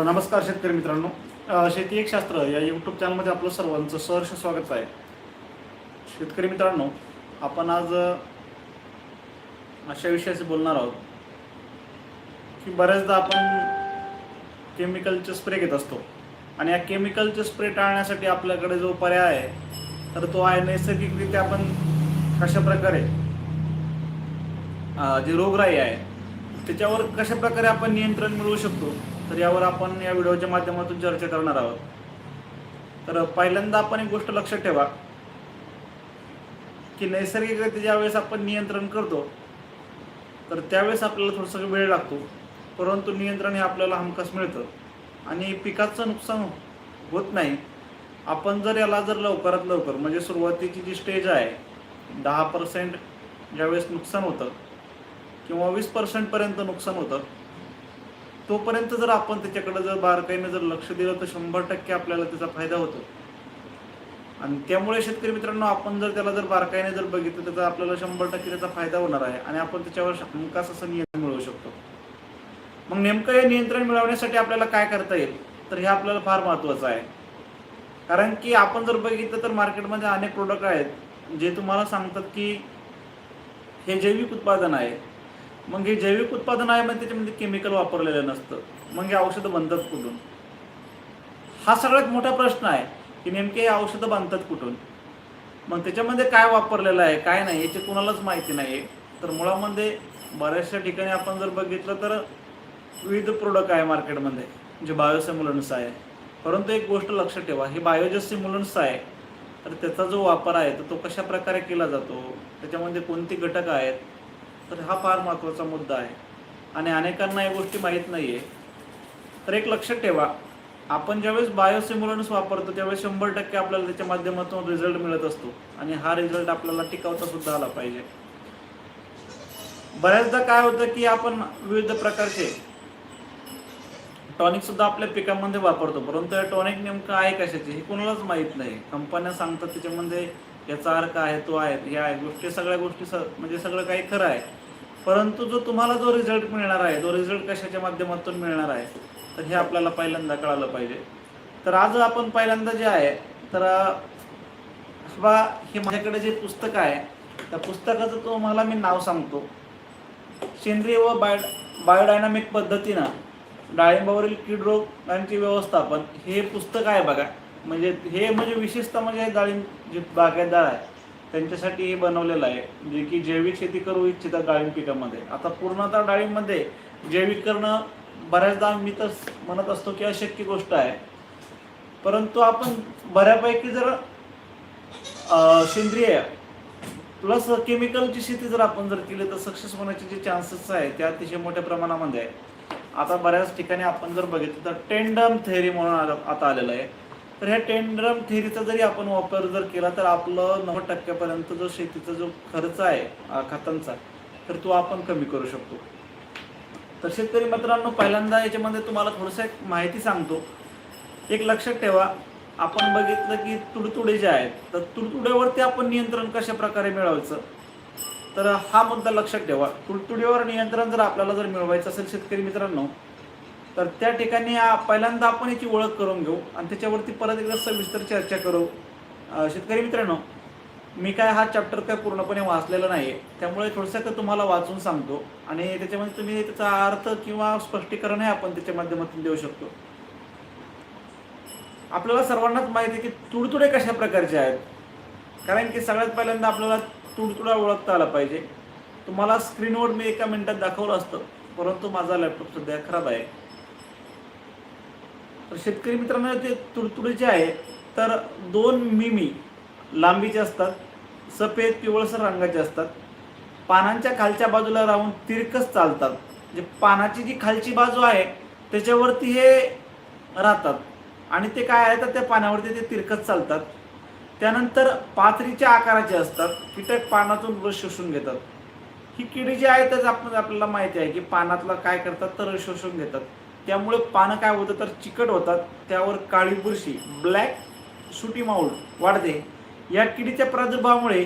तर नमस्कार शेतकरी मित्रांनो. शेती एक शास्त्र या यूट्यूब चॅनलमध्ये आपलं सर्वांचं सहर्ष स्वागत आहे. शेतकरी मित्रांनो आपण आज अशा विषयाचे बोलणार आहोत की बऱ्याचदा आपण केमिकलचे स्प्रे घेत असतो. आणि या केमिकलचे स्प्रे टाळण्यासाठी आपल्याकडे जो पर्याय आहे तर तो आहे नैसर्गिकरित्या आपण कशा प्रकारे जी रोगराई आहे त्याच्यावर कशा प्रकारे आपण नियंत्रण मिळवू शकतो तर यावर आपण या व्हिडिओच्या माध्यमातून चर्चा करणार आहोत. तर पहिल्यांदा आपण एक गोष्ट लक्षात ठेवा की नैसर्गिकरित्या ज्यावेळेस आपण नियंत्रण करतो तर त्यावेळेस आपल्याला थोडंसं वेळ लागतो. परंतु नियंत्रण हे आपल्याला हमखास मिळतं. आणि पिकाचं नुकसान होत नाही. आपण जर याला जर लवकरात लवकर म्हणजे सुरुवातीची जी स्टेज आहे दहा पर्सेंट ज्यावेळेस नुकसान होतं किंवा वीस पर्सेंटपर्यंत नुकसान होतं तोपर्यंत जर आपण त्याच्याकडे जर बारकाईने जर लक्ष दिलं तर शंभर टक्के आपल्याला त्याचा फायदा होतो. आणि त्यामुळे शेतकरी मित्रांनो आपण जर त्याला जर बारकाईने जर बघितलं त्याचा आपल्याला शंभर टक्के त्याचा फायदा होणार आहे आणि आपण त्याच्यावर हमखास असं नियंत्रण मिळवू शकतो. मग नेमकं हे नियंत्रण मिळवण्यासाठी आपल्याला काय करता येईल? तर हे आपल्याला फार महत्त्वाचं आहे. कारण की आपण जर बघितलं तर मार्केटमध्ये अनेक प्रोडक्ट आहेत जे तुम्हाला सांगतात की हे जैविक उत्पादन आहे. मग हे जैविक उत्पादन आहे म्हणजे त्याच्यामध्ये केमिकल वापरलेलं नसतं. मग हे औषधं बनतात कुठून? हा सगळ्यात मोठा प्रश्न आहे की नेमके हे औषधं बांधतात कुठून? मग त्याच्यामध्ये काय वापरलेलं आहे काय नाही याची कुणालाच माहिती नाही आहे तर मुळामध्ये बऱ्याचशा ठिकाणी आपण जर बघितलं तर विविध प्रोडक्ट आहे मार्केटमध्ये जे बायोसेम्युलन्स आहे. परंतु एक गोष्ट लक्षात ठेवा हे बायोजस सिम्युलन्स आहे. तर त्याचा जो वापर आहे तर तो कशा प्रकारे केला जातो? त्याच्यामध्ये कोणते घटक आहेत? तर हा फार महत्त्वाचा मुद्दा आहे. आणि अनेकांना या गोष्टी माहीत नाही आहे तर एक लक्षात ठेवा. आपण ज्यावेळेस बायोसिम्युलन्स वापरतो त्यावेळेस शंभर टक्के आपल्याला त्याच्या माध्यमातून रिझल्ट मिळत असतो. आणि हा रिझल्ट आपल्याला टिकावता सुद्धा आला पाहिजे. बऱ्याचदा काय होतं की आपण विविध प्रकारचे टॉनिक सुद्धा आपल्या पिकांमध्ये वापरतो. परंतु या टॉनिक नेमकं आहे कशाचे हे कोणालाच माहीत नाही. कंपन्या सांगतात त्याच्यामध्ये याचा अर्थ आहे तो आहे. ह्या गोष्टी सगळ्या गोष्टी म्हणजे सगळं काही खरं आहे. परंतु जो तुम्हाला जो रिझल्ट मिळणार आहे तो रिझल्ट कशाच्या माध्यमातून मिळणार आहे तर हे आपल्याला पहिल्यांदा कळालं पाहिजे. तर आज आपण पहिल्यांदा जे आहे तर बा हे माझ्याकडे जे पुस्तक आहे त्या पुस्तकाचं तुम्हाला मी नाव सांगतो. सेंद्रिय व बाय बायोडायनामिक पद्धतीनं डाळिंबावरील कीड रोगांचे व्यवस्थापन हे पुस्तक आहे बघा. म्हणजे हे म्हणजे विशेषतः म्हणजे डाळिंब जे बागायतदार आहे त्यांच्यासाठी हे बनवलेलं आहे जे की जैविक शेती करू इच्छितात डाळिंब पिकामध्ये. आता पूर्णतः डाळिंबमध्ये जैविक करणं बऱ्याचदा मी तर म्हणत असतो की अशक्य गोष्ट आहे. परंतु आपण बऱ्यापैकी जर सेंद्रिय प्लस केमिकलची शेती जर आपण जर केली तर सक्सेस होण्याचे जे चान्सेस आहे ते अतिशय मोठ्या प्रमाणामध्ये आहे. आता बऱ्याच ठिकाणी आपण जर बघितलं तर टेंडम थेअरी म्हणून आलं- आता आलेलं आहे. तर ह्या टेंडरम थेरीचा जरी आपण वापर जर केला तर आपलं नव्वद टक्क्यापर्यंत जो शेतीचा जो खर्च आहे खतांचा तर तो आपण कमी करू शकतो. तर शेतकरी मित्रांनो पहिल्यांदा याच्यामध्ये तुम्हाला थोडंसं एक माहिती सांगतो. एक लक्षात ठेवा आपण बघितलं की तुडतुडे जे आहेत तर तुडतुड्यावरती आपण नियंत्रण कशा प्रकारे मिळवायचं? तर हा मुद्दा लक्षात ठेवा. तुडतुडीवर नियंत्रण जर आपल्याला जर मिळवायचं असेल शेतकरी मित्रांनो तर त्या ठिकाणी पहिल्यांदा आपण याची ओळख करून घेऊ आणि त्याच्यावरती परत एकदा सविस्तर चर्चा करू. शेतकरी मित्रांनो मी काय हा चॅप्टर काय पूर्णपणे वाचलेला नाही त्यामुळे थोडंसं का तुम्हाला वाचून सांगतो आणि त्याच्यामध्ये तुम्ही त्याचा अर्थ किंवा स्पष्टीकरण हे आपण त्याच्या माध्यमातून देऊ शकतो. आपल्याला सर्वांनाच माहिती आहे की तुडतुडे कशा प्रकारचे आहेत. कारण की सगळ्यात पहिल्यांदा आपल्याला तुडतुडा ओळखता आला पाहिजे. तुम्हाला स्क्रीनवर मी एका मिनिटात दाखवलं असतं परंतु माझा लॅपटॉप सध्या खराब आहे. शेतकरी मित्रांनो ते तुडतुडीचे आहे. तर दोन मिमी लांबीचे असतात सफेद पिवळसर रंगाचे असतात. पानांच्या खालच्या बाजूला राहून तिरकस चालतात. म्हणजे पानाची जी खालची बाजू आहे त्याच्यावरती हे राहतात. आणि ते काय आहे तर त्या पानावरती ते तिरकत चालतात. त्यानंतर पाथरीच्या आकाराचे असतात. कीटक पानातून रस शोषून घेतात. ही किडी जी आहे तर आपण आपल्याला माहिती आहे की पानातला काय करतात तर रस शोषून घेतात. त्यामुळे पानं काय होतं तर चिकट होतात. त्यावर काळी बुरशी ब्लॅक सुटी माऊल वाढते. या किडीच्या प्रादुर्भावामुळे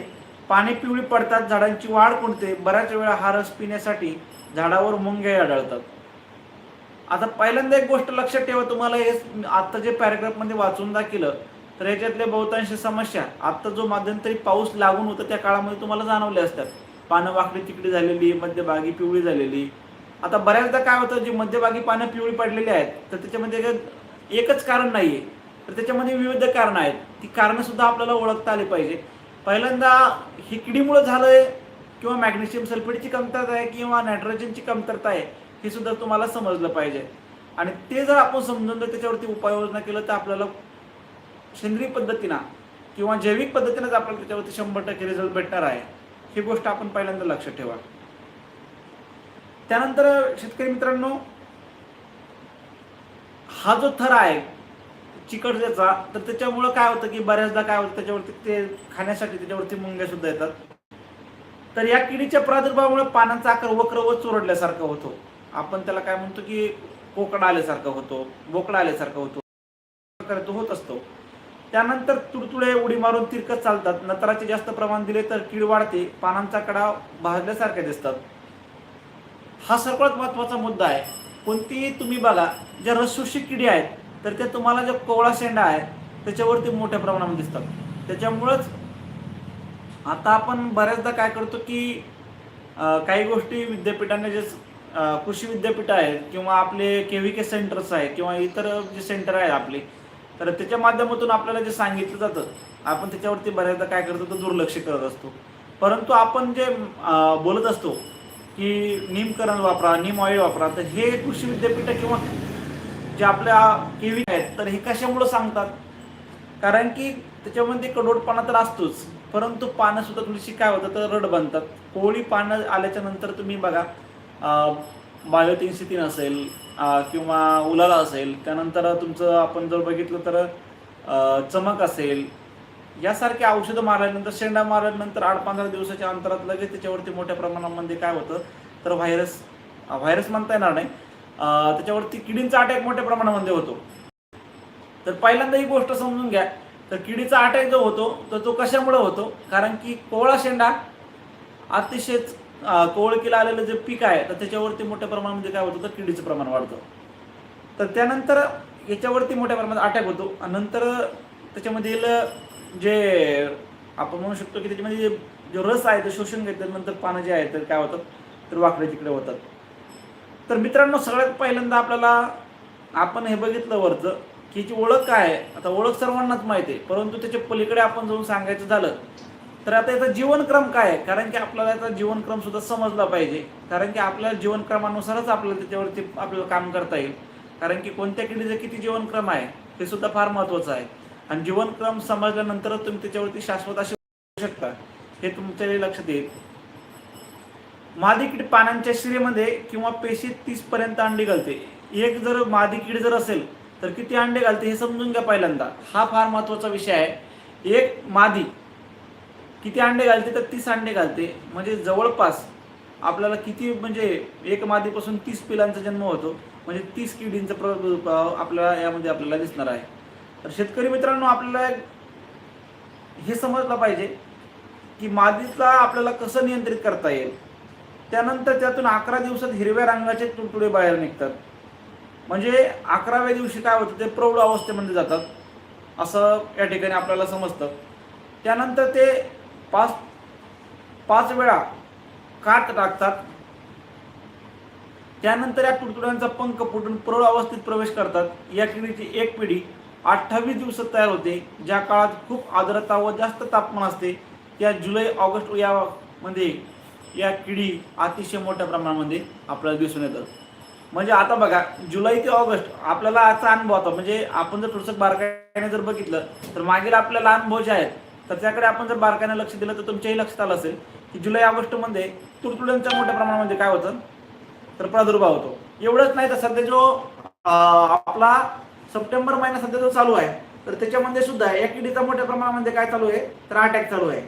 पाने पिवळी पडतात झाडांची वाढ कोणते बऱ्याच वेळा हा रस पिण्यासाठी झाडावर मुंग्या आढळतात. आता पहिल्यांदा एक गोष्ट लक्षात ठेवा. तुम्हाला हे आत्ता जे पॅरेग्राफमध्ये वाचून दाखिलं तर याच्यातल्या बहुतांश समस्या. आत्ता जो मध्यंतरी पाऊस लागून होता त्या काळामध्ये तुम्हाला जाणवल्या असतात. पानं वाकडी तिकडी झालेली मध्यभागी पिवळी झालेली आता बऱ्याचदा काय होतं जे मध्यभागी पानं पिवळी पडलेली आहेत तर त्याच्यामध्ये एकच कारण नाहीये. तर त्याच्यामध्ये विविध कारणं आहेत. ती कारणं सुद्धा आपल्याला ओळखता आली पाहिजे. पहिल्यांदा ही झालं झालंय किंवा मॅग्नेशियम सल्फेटची कमतरता आहे किंवा नायट्रोजनची कमतरता आहे हे सुद्धा तुम्हाला समजलं पाहिजे. आणि ते जर आपण समजून जर त्याच्यावरती उपाययोजना केलं तर आपल्याला सेंद्रिय पद्धतीनं किंवा जैविक पद्धतीनंच आपल्याला त्याच्यावरती शंभर टक्के रिझल्ट भेटणार आहे. ही गोष्ट आपण पहिल्यांदा लक्षात ठेवा. त्यानंतर शेतकरी मित्रांनो हा जो थर आहे चिकट त्याचा तर त्याच्यामुळं काय होतं की बऱ्याचदा काय होतं त्याच्यावरती ते खाण्यासाठी त्याच्यावरती मुंग्या सुद्धा येतात. तर या किडीच्या प्रादुर्भावामुळे पानांचा आकार वक्र व चुरडल्यासारखा होतो. आपण त्याला काय म्हणतो की कोकडा आल्यासारखा होतो बोकडा आल्यासारखा होतो. तो होत असतो. त्यानंतर तुडतुडे उडी मारून तिरकत चालतात. नत्राचे जास्त प्रमाण दिले तर कीड वाढते पानांचा कडा भाजल्यासारखे दिसतात. हा सर्वात महत्त्वाचा मुद्दा आहे. कोणतीही तुम्ही बघा ज्या रसशोषी किडी आहेत तर त्या तुम्हाला जो कोवळा शेंडा आहे त्याच्यावरती मोठ्या प्रमाणामध्ये दिसतात. त्याच्यामुळंच आता आपण बऱ्याचदा काय करतो की काही गोष्टी विद्यापीठाने जे कृषी विद्यापीठ आहेत किंवा आपले के व्ही के सेंटर्स आहे किंवा इतर जे सेंटर आहेत आपले तर त्याच्या माध्यमातून आपल्याला जे सांगितलं जातं आपण त्याच्यावरती बऱ्याचदा काय करतो तर दुर्लक्ष करत असतो. परंतु आपण जे बोलत असतो की नीमकरण वापरा नीम ऑइल वापरा तर हे कृषी विद्यापीठ किंवा जे आपल्या केवी आहेत तर हे कशामुळं सांगतात? कारण की त्याच्यामध्ये कडोडपणा तर असतोच परंतु पानं सुद्धा थोडीशी काय होतं तर रड बनतात. कोळी पानं आल्याच्यानंतर तुम्ही बघा बायोटिन्सिटीन असेल किंवा उलाला असेल त्यानंतर तुमचं आपण जर बघितलं तर चमक असेल यासारखे औषधं मारल्यानंतर शेंडा मारल्यानंतर आठ पंधरा दिवसाच्या अंतरात लगेच त्याच्यावरती मोठ्या प्रमाणामध्ये काय होतं तर व्हायरस व्हायरस म्हणता येणार नाही. त्याच्यावरती किडींचा अटॅक मोठ्या प्रमाणामध्ये होतो. तर पहिल्यांदा ही गोष्ट समजून घ्या. तर किडीचा अटॅक जो होतो तर तो कशामुळे होतो? कारण की कोवळा शेंडा अतिशयच कोवळकीला आलेलं जे पीक आहे तर त्याच्यावरती मोठ्या प्रमाणामध्ये काय होतं? तर किडीचं प्रमाण वाढतं. तर त्यानंतर याच्यावरती मोठ्या प्रमाणात अटॅक होतो. आणि नंतर त्याच्यामधील जे आपण म्हणू शकतो की त्याच्यामध्ये जे- जो रस आहे तो शोषून घेतात नंतर पानं जे आहे तर काय होतात? तर वाकडे तिकडे होतात. तर मित्रांनो सगळ्यात पहिल्यांदा आपल्याला आपण हे बघितलं वरचं की याची ओळख काय आहे? आता ओळख सर्वांनाच माहिती आहे परंतु त्याच्या पलीकडे आपण जाऊन सांगायचं झालं तर आता याचा जीवनक्रम काय आहे? कारण की आपल्याला याचा जीवनक्रम सुद्धा समजला पाहिजे. कारण की आपल्या जीवनक्रमानुसारच आपल्याला त्याच्यावरती आपल्याला काम करता येईल. कारण की कोणत्या किडीचं किती जीवनक्रम आहे हे सुद्धा फार महत्वाचं आहे. आणि जीवनक्रम समजल्यानंतरच तुम्ही त्याच्यावरती शाश्वत असे शकता. हे तुमच्या लक्षात येईल. मादी कीड पानांच्या शिरेमध्ये किंवा पेशीत तीस पर्यंत अंडी घालते. एक जर मादी कीड जर असेल तर किती अंडे घालते हे समजून घ्या पहिल्यांदा. हा फार महत्त्वाचा विषय आहे. एक मादी किती अंडे घालते तर तीस अंडे घालते. म्हणजे जवळपास आपल्याला किती म्हणजे एक मादीपासून तीस पिलांचा जन्म होतो. म्हणजे तीस किडींचा प्र आपल्याला यामध्ये आपल्याला दिसणार आहे. तर शेतकरी मित्रांनो आपल्याला हे समजलं पाहिजे की मादीला आपल्याला कसं नियंत्रित करता येईल? त्यानंतर त्यातून अकरा दिवसात हिरव्या रंगाचे तुडतुडे बाहेर निघतात. म्हणजे अकराव्या दिवशी काय होतं ते प्रौढ अवस्थेमध्ये जातात. असं या ठिकाणी आपल्याला समजतं. त्यानंतर ते पाच पाच वेळा काट टाकतात. त्यानंतर या तुडतुड्यांचा पंख फुटून प्रौढ अवस्थेत प्रवेश करतात. या किडीची एक पिढी अठ्ठावीस दिवसात तयार होते. ज्या काळात खूप आर्द्रता व जास्त तापमान असते त्या जुलै ऑगस्ट या मध्ये या किडी अतिशय मोठ्या प्रमाणामध्ये आपल्याला दिसून येतात. म्हणजे आता बघा जुलै ते ऑगस्ट आपल्याला आजचा अनुभव होता. म्हणजे आपण जर थोडंसं बारकाईने जर बघितलं तर मागील आपल्याला अनुभव जे आहेत तर त्याकडे आपण जर बारकाईने लक्ष दिलं तर तुमच्याही लक्षात आलं असेल की जुलै ऑगस्टमध्ये तुडतुड्यांच्या मोठ्या प्रमाणामध्ये काय होतं? तर प्रादुर्भाव होतो. एवढंच नाही तर सध्या जो आपला सप्टेंबर महिना सध्या जो चालू आहे. तर त्याच्यामध्ये सुद्धा या किडीचा मोठ्या प्रमाणामध्ये काय चालू आहे? तर अटॅक चालू आहे.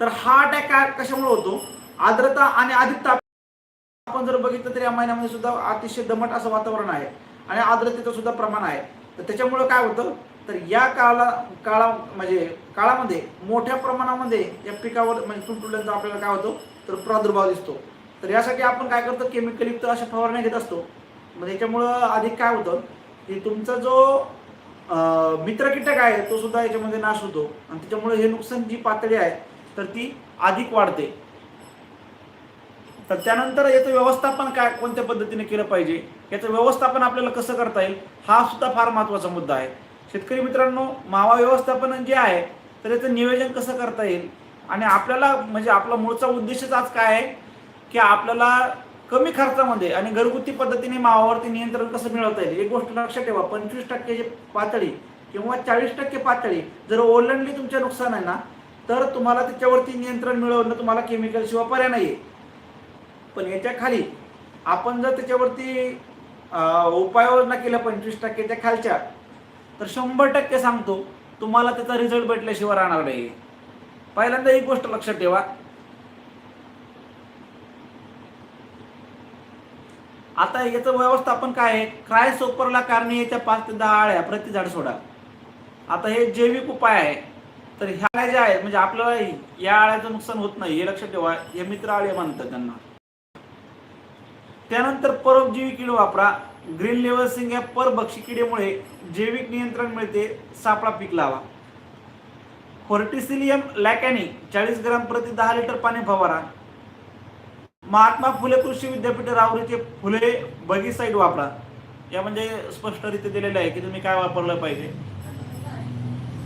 तर हा अटॅक काय कशामुळे होतो? आर्द्रता आणि अधिक ताप आपण जर बघितलं तर या महिन्यामध्ये सुद्धा अतिशय दमट असं वातावरण आहे आणि आर्द्रतेचं सुद्धा प्रमाण आहे. तर त्याच्यामुळं काय होतं? तर या काळा काळा म्हणजे काळामध्ये मोठ्या प्रमाणामध्ये या पिकावर म्हणजे तुडतुड्यांचा आपल्याला काय होतो? तर प्रादुर्भाव दिसतो. तर यासाठी आपण काय करतो? केमिकलयुक्त अशा फवारण्या घेत असतो. मग याच्यामुळं अधिक काय होतं? की तुमचा जो मित्र कीटक आहे तो सुद्धा याच्यामध्ये नाश होतो. आणि त्याच्यामुळे हे नुकसान जी पातळी आहे तर ती अधिक वाढते. तर त्यानंतर याचं व्यवस्थापन काय कोणत्या पद्धतीने केलं पाहिजे? याचं व्यवस्थापन आपल्याला कसं करता येईल? हा सुद्धा फार महत्त्वाचा मुद्दा आहे. शेतकरी मित्रांनो मावा व्यवस्थापन जे आहे तर याचं नियोजन कसं करता येईल? आणि आपल्याला म्हणजे आपला मूळचा उद्देशच आज काय आहे? की आपल्याला कमी खर्चामध्ये आणि घरगुती पद्धतीने मावावरती नियंत्रण कसं मिळवता येईल? एक गोष्ट लक्षात ठेवा पंचवीस टक्के पातळी किंवा चाळीस टक्के पातळी जर ओलांडली तुमच्या नुकसान आहे ना तर तुम्हाला त्याच्यावरती नियंत्रण मिळवणं तुम्हाला केमिकलशिवाय पर्याय नाही आहे पण याच्या खाली आपण जर त्याच्यावरती उपाययोजना केल्या पंचवीस टक्केच्या खालच्या तर शंभर टक्के सांगतो तुम्हाला त्याचा रिझल्ट भेटल्याशिवाय राहणार नाही. पहिल्यांदा एक गोष्ट लक्षात ठेवा आता याचं व्यवस्थापन काय आहे? काय सोपरला कारणे याच्या पाच ते दहा आळ्या प्रति झाड सोडा. आता हे जैविक उपाय आहे. तर ह्या ज्या आहेत म्हणजे आपल्याला या आळ्याचं नुकसान होत नाही हे लक्षात ठेवा. हे मित्र आळे म्हणतात त्यांना. त्यानंतर परोपजीवी किड वापरा. ग्रीन लेवलसिंग या परभक्षी किडीमुळे जैविक नियंत्रण मिळते. सापळा पीक लावा. फोर्टिसिलियम लॅकॅनी चाळीस ग्राम प्रति दहा लिटर पाणी फवारा. महात्मा फुले कृषी विद्यापीठ राहुरीचे फुले बगीसाईड वापरा. या म्हणजे स्पष्टरित्या दिलेलं आहे की तुम्ही काय वापरलं पाहिजे.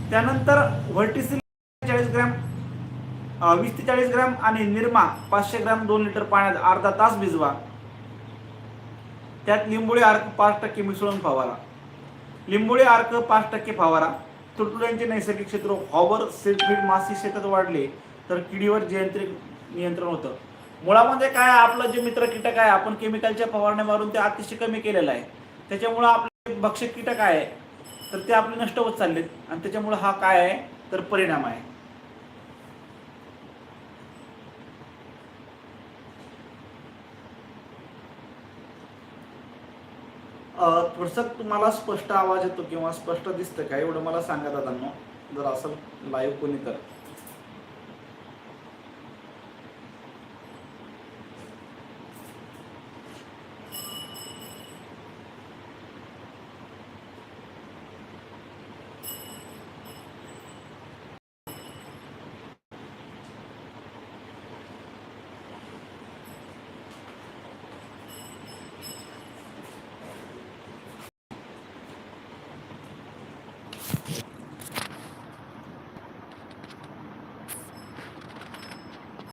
त्यानंतर व्हर्टिसिल चाळीस ग्रॅम वीस ते चाळीस ग्रॅम आणि निरमा पाचशे ग्रॅम दोन लिटर पाण्यात अर्धा तास भिजवा. त्यात लिंबोळी अर्क पाच टक्के मिसळून फवारा. लिंबोळी अर्क पाच टक्के फवारा. तुडतुड्यांचे नैसर्गिक क्षेत्र हॉवर सीडफीड मासी शेतात वाढले तर किडीवर जयंत्रिक नियंत्रण होतं. मुळामध्ये काय आपलं जे मित्र कीटक आहे आपण केमिकलच्या फवारण्या मारून ते अतिशय कमी केलेलं आहे. त्याच्यामुळं आपले भक्षक कीटक आहे तर ते आपले नष्ट होत चाललेत. आणि त्याच्यामुळं हा काय आहे तर परिणाम आहे. अं, तुम्हाला स्पष्ट आवाज येतो किंवा स्पष्ट दिसतं का? एवढं मला सांगा दादांना. जर असं लाईव्ह कोणी तर.